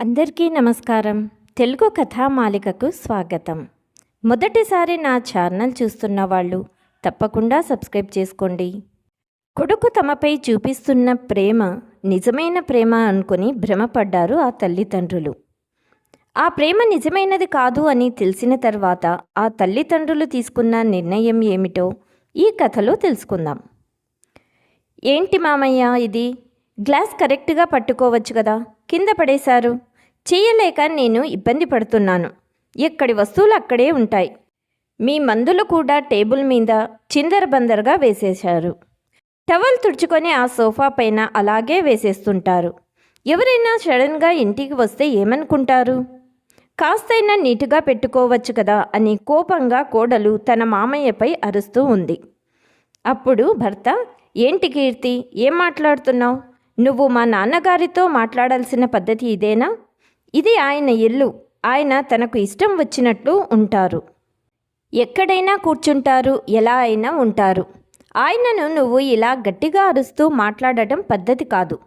అందరికీ నమస్కారం. తెలుగు కథామాలికకు స్వాగతం. మొదటిసారి నా ఛానల్ చూస్తున్న వాళ్ళు తప్పకుండా సబ్స్క్రైబ్ చేసుకోండి. కొడుకు తమపై చూపిస్తున్న ప్రేమ నిజమైన ప్రేమ అనుకుని భ్రమపడ్డారు ఆ తల్లిదండ్రులు. ఆ ప్రేమ నిజమైనది కాదు అని తెలిసిన తర్వాత ఆ తల్లిదండ్రులు తీసుకున్న నిర్ణయం ఏమిటో ఈ కథలో తెలుసుకుందాం. ఏంటి మామయ్య ఇది? గ్లాస్ కరెక్ట్గా పట్టుకోవచ్చు కదా? కింద పడేశారు. చేయలేక నేను ఇబ్బంది పడుతున్నాను. ఎక్కడి వస్తువులు అక్కడే ఉంటాయి. మీ మందులు కూడా టేబుల్ మీద చిందరబందరగా వేసేశారు. టవల్ తుడుచుకొని ఆ సోఫా పైన అలాగే వేసేస్తుంటారు. ఎవరైనా సడన్గా ఇంటికి వస్తే ఏమనుకుంటారు? కాస్తైనా నీటుగా పెట్టుకోవచ్చు కదా అని కోపంగా కోడలు తన మామయ్యపై అరుస్తూ ఉంది. అప్పుడు భర్త ఏంటి కీర్తి? ఏం మాట్లాడుతున్నావు? నువ్వు మా నాన్నగారితో మాట్లాడాల్సిన పద్ధతి ఇదేనా? ఇది ఆయన ఇల్లు. ఆయన తనకు ఇష్టం వచ్చినట్లు ఉంటారు. ఎక్కడైనా కూర్చుంటారు. ఎలా అయినా ఉంటారు. ఆయనను నువ్వు ఇలా గట్టిగా అరుస్తూ మాట్లాడటం పద్ధతి కాదు.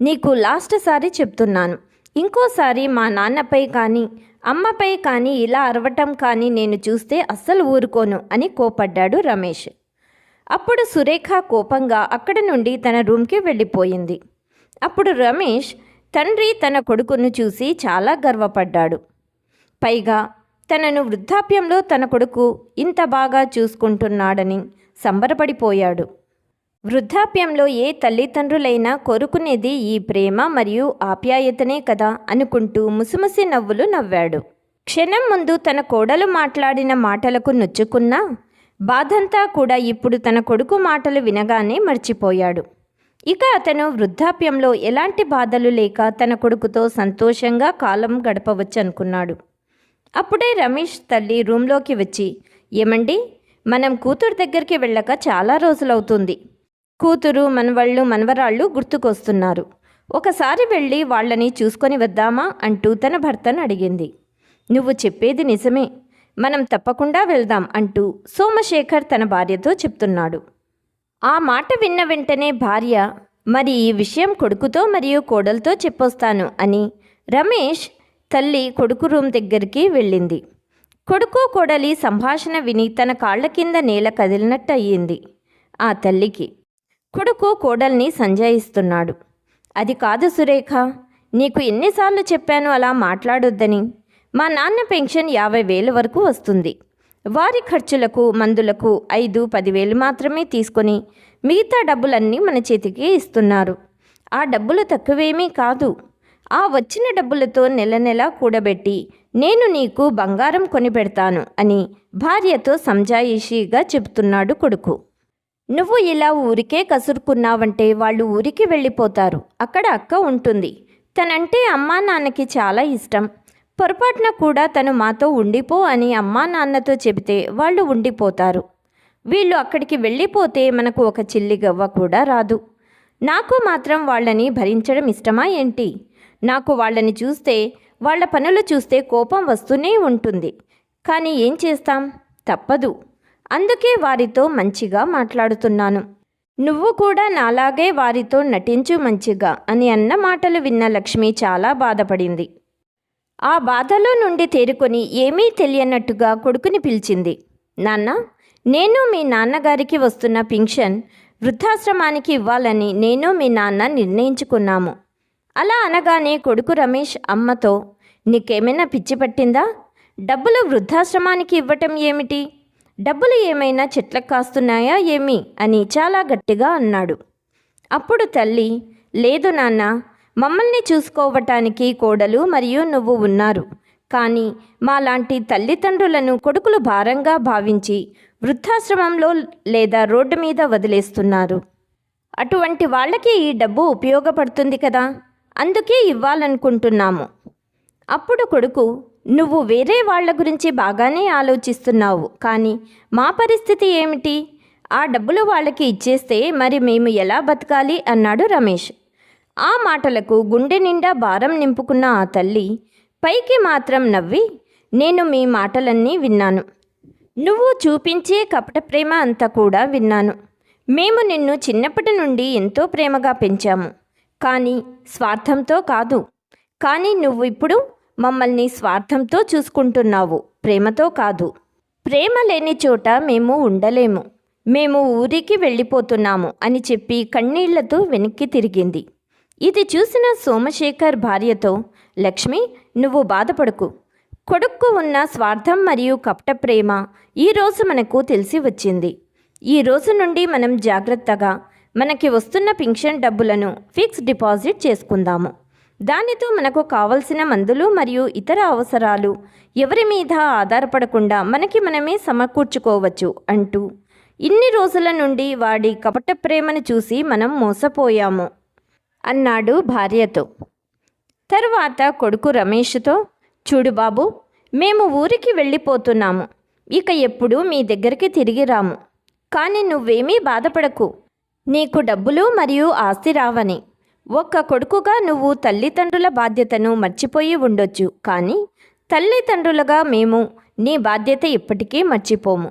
నీకు లాస్ట్ సారి చెప్తున్నాను. ఇంకోసారి మా నాన్నపై కానీ అమ్మపై కానీ ఇలా అరవటం కానీ నేను చూస్తే అస్సలు ఊరుకోను అని కోపడ్డాడు రమేష్. అప్పుడు సురేఖ కోపంగా అక్కడ నుండి తన రూమ్కి వెళ్ళిపోయింది. అప్పుడు రమేష్ తండ్రి తన కొడుకును చూసి చాలా గర్వపడ్డాడు. పైగా తనను వృద్ధాప్యంలో తన కొడుకు ఇంత బాగా చూసుకుంటున్నాడని సంబరపడిపోయాడు. వృద్ధాప్యంలో ఏ తల్లిదండ్రులైనా కోరుకునేది ఈ ప్రేమ మరియు ఆప్యాయతనే కదా అనుకుంటూ ముసిముసి నవ్వులు నవ్వాడు. క్షణం ముందు తన కోడలు మాట్లాడిన మాటలకు నొచ్చుకున్నా బాధంతా కూడా ఇప్పుడు తన కొడుకు మాటలు వినగానే మర్చిపోయాడు. ఇక అతను వృద్ధాప్యంలో ఎలాంటి బాధలు లేక తన కొడుకుతో సంతోషంగా కాలం గడపవచ్చు అనుకున్నాడు అప్పుడే రమేష్ తల్లి రూంలోకి వచ్చి ఏమండి మనం కూతురు దగ్గరికి వెళ్ళక చాలా రోజులవుతుంది. కూతురు మనవళ్ళు మనవరాళ్ళు గుర్తుకొస్తున్నారు. ఒకసారి వెళ్ళి వాళ్ళని చూసుకొని వద్దామా? అంటూ తన భర్తను అడిగింది. నువ్వు చెప్పేది నిజమే. మనం తప్పకుండా వెళ్దాం అంటూ సోమశేఖర్ తన భార్యతో చెప్తున్నాడు. ఆ మాట విన్న వెంటనే భార్య మరి ఈ విషయం కొడుకుతో మరియు కోడలతో చెప్పొస్తాను అని రమేష్ తల్లి కొడుకు రూమ్ దగ్గరికి వెళ్ళింది. కొడుకు కోడలి సంభాషణ విని తన కాళ్ళ కింద నేల కదిలినట్టు అయ్యింది ఆ తల్లికి. కొడుకు కోడల్ని సంజాయిస్తున్నాడు. అది కాదు సురేఖ నీకు ఎన్నిసార్లు చెప్పాను అలా మాట్లాడొద్దని. మా నాన్న పెన్షన్ యాభై వేల వరకు వస్తుంది. వారి ఖర్చులకు మందులకు ఐదు పదివేలు మాత్రమే తీసుకొని మిగతా డబ్బులన్నీ మన చేతికి ఇస్తున్నారు. ఆ డబ్బులు తక్కువేమీ కాదు. ఆ వచ్చిన డబ్బులతో నెల నెల కూడబెట్టి నేను నీకు బంగారం కొనిపెడతాను అని భార్యతో సంజాయిషీగా చెబుతున్నాడు కొడుకు. నువ్వు ఇలా ఊరికే కసురుకున్నావంటే వాళ్ళు ఊరికి వెళ్ళిపోతారు. అక్కడ అక్క ఉంటుంది. తనంటే అమ్మా నాన్నకి చాలా ఇష్టం. పొరపాటున కూడా తను మాతో ఉండిపో అని అమ్మా నాన్నతో చెబితే వాళ్ళు ఉండిపోతారు. వీళ్ళు అక్కడికి వెళ్ళిపోతే మనకు ఒక చిల్లి గవ్వ కూడా రాదు. నాకు మాత్రం వాళ్ళని భరించడం ఇష్టమా ఏంటి? నాకు వాళ్ళని చూస్తే వాళ్ళ పనులు చూస్తే కోపం వస్తూనే ఉంటుంది. కానీ ఏం చేస్తాం? తప్పదు. అందుకే వారితో మంచిగా మాట్లాడుతున్నాను. నువ్వు కూడా నాలాగే వారితో నటించు మంచిగా అని అన్న మాటలు విన్న లక్ష్మి చాలా బాధపడింది. ఆ బాధలో నుండి తేరుకొని ఏమీ తెలియనట్టుగా కొడుకుని పిలిచింది. నాన్న నేను మీ నాన్నగారికి వస్తున్న పింఛన్ వృద్ధాశ్రమానికి ఇవ్వాలని నేను మీ నాన్న నిర్ణయించుకున్నాము. అలా అనగానే కొడుకు రమేష్ అమ్మతో నీకేమైనా పిచ్చి పట్టిందా? డబ్బులు వృద్ధాశ్రమానికి ఇవ్వటం ఏమిటి? డబ్బులు ఏమైనా చెట్లకు కాస్తున్నాయా ఏమి? అని చాలా గట్టిగా అన్నాడు. అప్పుడు తల్లి లేదు నాన్న మమ్మల్ని చూసుకోవటానికి కోడలు మరియు నువ్వు ఉన్నారు. కానీ మాలాంటి తల్లిదండ్రులను కొడుకులు భారంగా భావించి వృద్ధాశ్రమంలో లేదా రోడ్డు మీద వదిలేస్తున్నారు. అటువంటి వాళ్ళకి ఈ డబ్బు ఉపయోగపడుతుంది కదా? అందుకే ఇవ్వాలనుకుంటున్నాము. అప్పుడు కొడుకు నువ్వు వేరే వాళ్ళ గురించి బాగానే ఆలోచిస్తున్నావు కానీ మా పరిస్థితి ఏమిటి? ఆ డబ్బులు వాళ్ళకి ఇచ్చేస్తే మరి మేము ఎలా బతకాలి? అన్నాడు రమేష్. ఆ మాటలకు గుండె నిండా భారం నింపుకున్న ఆ తల్లి పైకి మాత్రం నవ్వి నేను మీ మాటలన్నీ విన్నాను. నువ్వు చూపించే కపట ప్రేమ అంతా కూడా విన్నాను. మేము నిన్ను చిన్నప్పటి నుండి ఎంతో ప్రేమగా పెంచాము. కానీ స్వార్థంతో కాదు. కానీ నువ్వు ఇప్పుడు మమ్మల్ని స్వార్థంతో చూసుకుంటున్నావు. ప్రేమతో కాదు. ప్రేమ లేని చోట మేము ఉండలేము. మేము ఊరికి వెళ్ళిపోతున్నాము అని చెప్పి కన్నీళ్ళతో వెనక్కి తిరిగింది. ఇది చూసిన సోమశేఖర్ భార్యతో లక్ష్మి నువ్వు బాధపడకు. కొడుక్కు ఉన్న స్వార్థం మరియు కపట ప్రేమ ఈరోజు మనకు తెలిసి వచ్చింది. ఈ రోజు నుండి మనం జాగ్రత్తగా మనకి వస్తున్న పింఛన్ డబ్బులను ఫిక్స్ డిపాజిట్ చేసుకుందాము. దానితో మనకు కావలసిన మందులు మరియు ఇతర అవసరాలు ఎవరి మీద ఆధారపడకుండా మనకి మనమే సమకూర్చుకోవచ్చు అంటూ ఇన్ని రోజుల నుండి వాడి కపట ప్రేమను చూసి మనం మోసపోయాము. అన్నాడు భార్యతో. తరువాత కొడుకు రమేష్తో చూడు బాబు మేము ఊరికి వెళ్ళిపోతున్నాము. ఇక ఎప్పుడు మీ దగ్గరికి తిరిగి రాము. కానీ నువ్వేమీ బాధపడకు. నీకు డబ్బులు మరియు ఆస్తి రావని. ఒక్క కొడుకుగా నువ్వు తల్లిదండ్రుల బాధ్యతను మర్చిపోయి ఉండొచ్చు. కానీ తల్లిదండ్రులుగా మేము నీ బాధ్యత ఇప్పటికీ మర్చిపోము.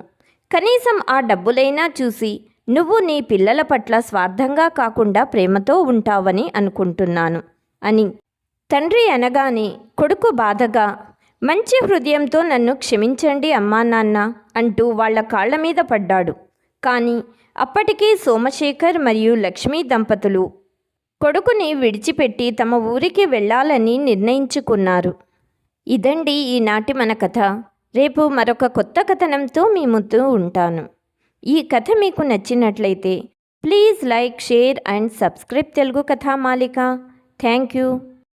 కనీసం ఆ డబ్బులైనా చూసి నువ్వు నీ పిల్లల పట్ల స్వార్థంగా కాకుండా ప్రేమతో ఉంటావని అనుకుంటున్నాను. అని. తండ్రి అనగానే కొడుకు బాధగా మంచి హృదయంతో నన్ను క్షమించండి అమ్మా నాన్న అంటూ వాళ్ళ కాళ్ళ మీద పడ్డాడు. కానీ అప్పటికీ సోమశేఖర్ మరియు లక్ష్మీ దంపతులు కొడుకుని విడిచిపెట్టి తమ ఊరికి వెళ్ళాలని నిర్ణయించుకున్నారు. ఇదండి ఈనాటి మన కథ. రేపు మరొక కొత్త కథనంతో మీ ముందు ఉంటాను. ఈ కథ మీకు నచ్చినట్లయితే please like share and subscribe Telugu Kathamalika. Thank you.